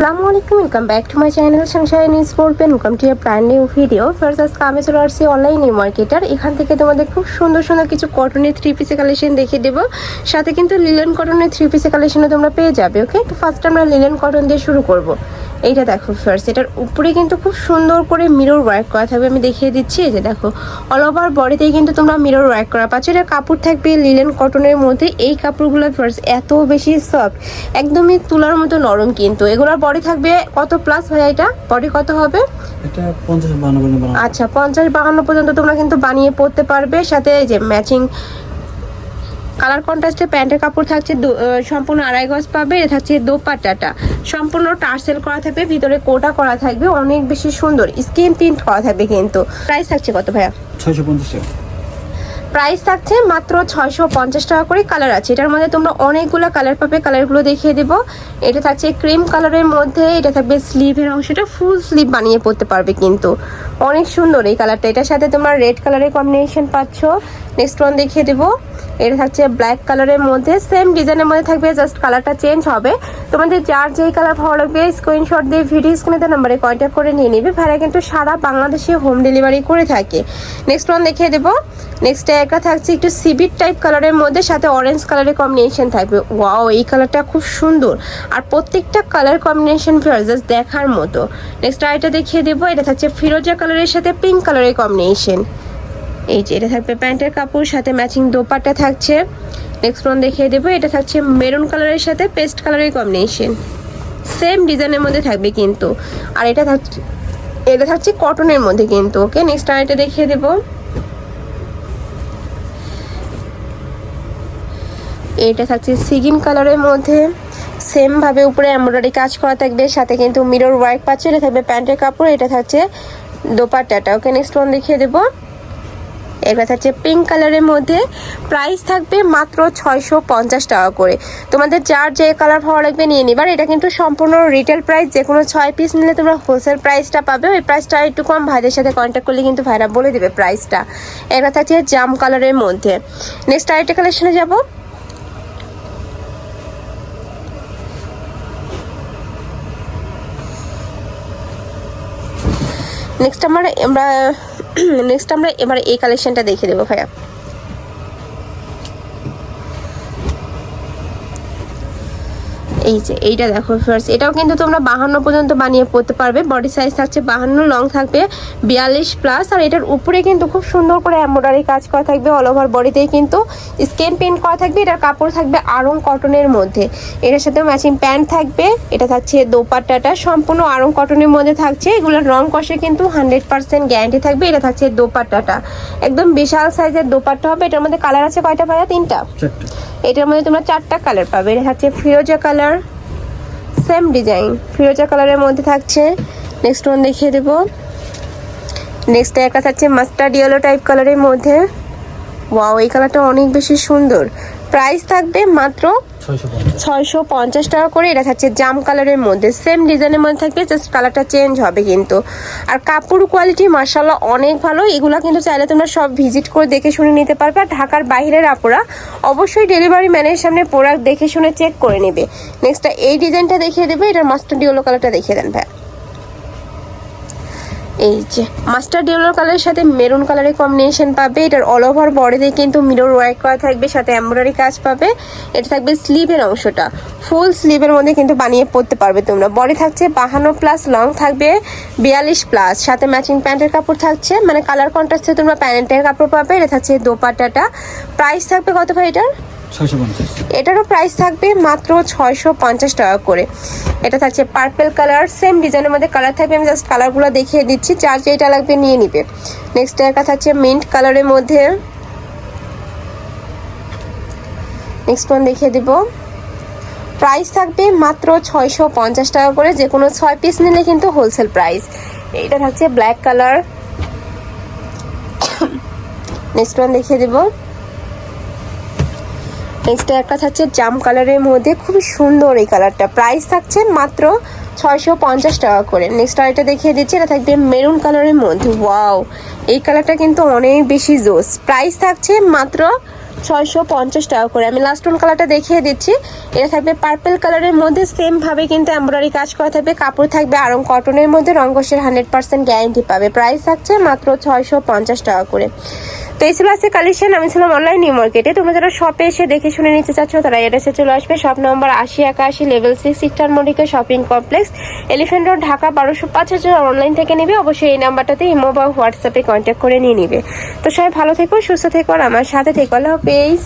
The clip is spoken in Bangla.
আসসালামু আলাইকুম welcome back to my channel sunshine news পড়বেন welcome to brand new video first আজকে আমি চলে আসছি অনলাইন নিউ মার্কেটার এখান থেকে তোমাদের খুব সুন্দর সুন্দর কিছু কটনের থ্রি পিসে কালেকশন দেখিয়ে দেবো। সাথে কিন্তু লিলেন কটনের থ্রি পিসে কালেকশনও তোমরা পেয়ে যাবে ওকে তো ফার্স্ট আমরা লিলেন কটন দিয়ে শুরু করব। এইটা দেখো ফার্স্ট এটার উপরে কিন্তু খুব সুন্দর করে মিরর ওয়ার্ক করা থাকবে। আমি দেখিয়ে দিচ্ছি এই যে দেখো অল ওভার বডিতেই কিন্তু তোমরা মিরর ওয়ার্ক করা পাচ্ছ। এটার কাপড় থাকবে লিলেন কটনের মধ্যে। এই কাপড়গুলো ফার্স্ট এত বেশি সফট একদমই তুলার মতো নরম কিন্তু। এগুলোর বডি থাকবে কত প্লাস হয় এটা? বডি কত হবে? এটা আচ্ছা পঞ্চাশ বাহান্ন পর্যন্ত তোমরা কিন্তু বানিয়ে পড়তে পারবে। সাথে এই যে ম্যাচিং কালার কন্ট্রাস্টে প্যান্টের কাপড় থাকছে সম্পূর্ণ আড়াই গজ পাবে থাকছে দোপাট্টাটা। সম্পূর্ণ টার্সেল করা থাকবে ভিতরে কোটা করা থাকবে অনেক বেশি সুন্দর স্কিন প্রিন্ট করা থাকবে কিন্তু। প্রাইস থাকছে কত ভাইয়া? ছয়শো পঞ্চাশ টাকা। প্রাইস থাকছে মাত্র ছয়শো পঞ্চাশ টাকা করে কালার আছে। এটার মধ্যে তোমরা অনেকগুলো কালার পাবে কালারগুলো দেখিয়ে দেবো। এটা থাকছে ক্রিম কালারের মধ্যে এটা থাকবে স্লিভের অংশটা ফুল স্লিভ বানিয়ে পড়তে পারবে কিন্তু। অনেক সুন্দর এই কালারটা এটার সাথে তোমরা রেড কালারের কম্বিনেশন পাচ্ছ। নেক্সট ওয়ান দেখিয়ে দেবো। এটা থাকছে ব্ল্যাক কালারের মধ্যে। সেম ডিজাইনের মধ্যে থাকবে জাস্ট কালারটা চেঞ্জ হবে। তোমাদের যার যেই কালার ভালো লাগবে স্ক্রিনশট দিয়ে ভিডিও স্ক্রিনে নাম্বারে কন্ট্যাক্ট করে নিয়ে নিবে। ভাড়া কিন্তু সারা বাংলাদেশে হোম ডেলিভারি করে থাকে। নেক্সট ওয়ান দেখিয়ে দেবো। নেক্সট একটা থাকছে একটু সিবিট টাইপ কালারের মধ্যে, সাথে অরেঞ্জ কালারের কম্বিনেশন থাকবে। ওয়াও এই কালারটা খুব সুন্দর। আর প্রত্যেকটা কালার কম্বিনেশন জাস্ট দেখার মতো। নেক্সট আরেকটা দেখিয়ে দেবো। এটা থাকছে ফিরোজা কালারের সাথে পিঙ্ক কালারের কম্বিনেশন এই যে, এটা থাকবে প্যান্টের কাপড়, সাথে ম্যাচিং দোপাট্টা থাকছে। নেক্সট ওয়ান দেখিয়ে দেবো, এটা থাকছে মেরুন কালারের সাথে পেস্ট কালারের কম্বিনেশন সেম ডিজাইনের মধ্যে থাকবে কিন্তু। আর এটা থাকছে এটা থাকছে কটনের মধ্যে কিন্তু ওকে নেক্সট আরেকটা দেখিয়ে দেবো। এটা থাকছে সিগিন কালারের মধ্যে। সেম ভাবে উপরে এমব্রয়ডারি কাজ করা থাকবে, সাথে কিন্তু মিরর ওয়ার্ক পাচ্ছে। এটা থাকবে প্যান্টের কাপড়, এটা থাকছে দোপাট্টাটা ওকে নেক্সট ওয়ান দেখিয়ে দেবো। এটা থাকছে পিঙ্ক কালারের মধ্যে প্রাইস থাকবে মাত্র ছয়শো পঞ্চাশ টাকা করে। তোমাদের যার যে কালার ভালো লাগবে নিয়ে নিবার এটা কিন্তু সম্পূর্ণ রিটেল প্রাইস যে কোনো ছয় পিস নিলে তোমরা হোলসেল প্রাইসটা পাবে। ওই প্রাইসটা একটু কম, ভাইদের সাথে কন্ট্যাক্ট করলে কিন্তু ভাইরা বলে দেবে প্রাইসটা এটা থাকছে জাম কালারের মধ্যে। নেক্সট আরেকটা কালেকশনে যাব। নেক্সট আমরা আমরা নেক্সট আমরা এবার এই কালেকশনটা দেখে দেবো ভাইয়া। এই যে, এইটা দেখো ফার্স্ট এটাও কিন্তু তোমরা বাহান্ন পর্যন্ত বানিয়ে পড়তে পারবে। বডি সাইজ থাকছে বাহান্ন লং থাকবে বিয়াল্লিশ প্লাস আর এটার উপরে কিন্তু খুব সুন্দর করে এম্ব্রয়ডারি কাজ করা থাকবে অল ওভার বডিতেই কিন্তু। স্কেন পেন্ট করা থাকবে, এটার কাপড় থাকবে আরং কটনের মধ্যে। এটার সাথে ম্যাচিং প্যান্ট থাকবে, এটা থাকছে দোপাট্টাটা, সম্পূর্ণ আরং কটনের মধ্যে থাকছে। এগুলোর রং কষে কিন্তু হান্ড্রেড পার্সেন্ট গ্যারান্টি থাকবে, এটা থাকছে দোপাট্টাটা। একদম বিশাল সাইজের দোপাট্টা হবে, এটার মধ্যে কালার আছে কয়টা ভাইয়া? তিনটা। এটার মধ্যে তোমরা চারটা কালার পাবে। এটা থাকছে ফিরোজা কালার সেম ডিজাইন ফিরোজা কালারের মধ্যে থাকছে নেক্সট ওয়ান দেখিয়ে দেবো। নেক্সট একটা থাকছে মাস্টার্ড ইয়েলো টাইপ কালারের মধ্যে। ওয়াও এই কালারটা অনেক বেশি সুন্দর। প্রাইস থাকবে মাত্র ছয়শো পঞ্চাশ। টাকা করে এটা থাকছে জাম কালারের মধ্যে। সেম ডিজাইনের মধ্যে থাকবে জাস্ট কালারটা চেঞ্জ হবে কিন্তু। আর কাপড় কোয়ালিটি মার্শাল্লাহ অনেক ভালো। এগুলো কিন্তু চাইলে তোমরা সব ভিজিট করে দেখে শুনে নিতে পারবে। আর ঢাকার বাইরের আপুরা অবশ্যই ডেলিভারি ম্যানের সামনে প্রোডাক্ট দেখে শুনে চেক করে নেবে। নেক্সট এই ডিজাইনটা দেখিয়ে দেবে, এটার মাস্টার ডিওলো কালারটা দেখিয়ে দেন ভাই এই যে মাস্টার ডিওলোর কালারের সাথে মেরুন কালারের কম্বিনেশন পাবে। এটার অল ওভার বডিতে কিন্তু মিরর ওয়ার্ক করা থাকবে, সাথে এমব্রয়ডারি কাজ পাবে। এটা থাকবে স্লিভের অংশটা। ফুল স্লিভের মধ্যে কিন্তু বানিয়ে পড়তে পারবে তোমরা। বডি থাকছে বাহান্ন প্লাস লং থাকবে বিয়াল্লিশ প্লাস সাথে ম্যাচিং প্যান্টের কাপড় থাকছে মানে কালার কন্ট্রাস্টে তোমরা প্যান্টের কাপড় পাবে। এটা থাকছে দোপাট্টাটা। প্রাইস থাকবে কত ভাই এটার? এটারও প্রাইস থাকবে মাত্র ছয়শো পঞ্চাশ টাকা করে। এটা থাকছে পার্পেল কালার সেম ডিজাইনের মধ্যে কালার থাকবে। আমি জাস্ট কালারগুলো দেখিয়ে দিচ্ছি, যার যেটা লাগবে নিয়ে নিবে। নেক্সট একটা থাকছে মিন্ট কালারের মধ্যে। নেক্সট ওয়ান দেখিয়ে দিব। প্রাইস থাকবে মাত্র ছয়শো পঞ্চাশ টাকা করে, যে কোনো ছয় পিস নিলে কিন্তু হোলসেল প্রাইস এটা থাকছে ব্ল্যাক কালার নেক্সট ওয়ান দেখিয়ে দেবো। নেক্সট একটা থাকছে জাম কালারের মধ্যে, খুবই সুন্দর এই কালারটা। প্রাইস থাকছে মাত্র ছয়শো পঞ্চাশ টাকা করে। নেক্সট আরেকটা দেখিয়ে দিচ্ছি, এটা থাকবে মেরুন কালারের মধ্যে। ওয়াও এই কালারটা কিন্তু অনেক বেশি জোস। প্রাইস থাকছে মাত্র ছয়শো পঞ্চাশ টাকা করে। আমি লাস্ট কালারটা দেখিয়ে দিচ্ছি। এটা থাকবে পার্পেল কালারের মধ্যে সেমভাবে কিন্তু এমব্রয়ডারি কাজ করা থাকবে। কাপড় থাকবে আরং কটনের মধ্যে রঙ্গসের হান্ড্রেড পার্সেন্ট গ্যারেন্টি পাবে। প্রাইস থাকছে মাত্র ছয়শো পঞ্চাশ টাকা করে। তো এই ছিল আজকে কালেকশন আমি ছিলাম অনলাইন নিউ মার্কেটে। তোমরা যারা শপে এসে দেখে শুনে নিতে চাচ্ছ, তারা এড্রেসে চলে আসবে। শপ নম্বর আশি একাশি লেভেল সিক্স ইস্টার মডিকে shopping complex elephant road Dhaka, বারোশো পাঁচ। হাজার অনলাইন থেকে নেবে, অবশ্যই এই নাম্বারটাতে ইমো বা হোয়াটসঅ্যাপে কন্ট্যাক্ট করে নিয়ে নিবে। তো সবাই ভালো থেকো, সুস্থ থেকো, আর আমার সাথে থেকো। আল্লাহ হাফেজ।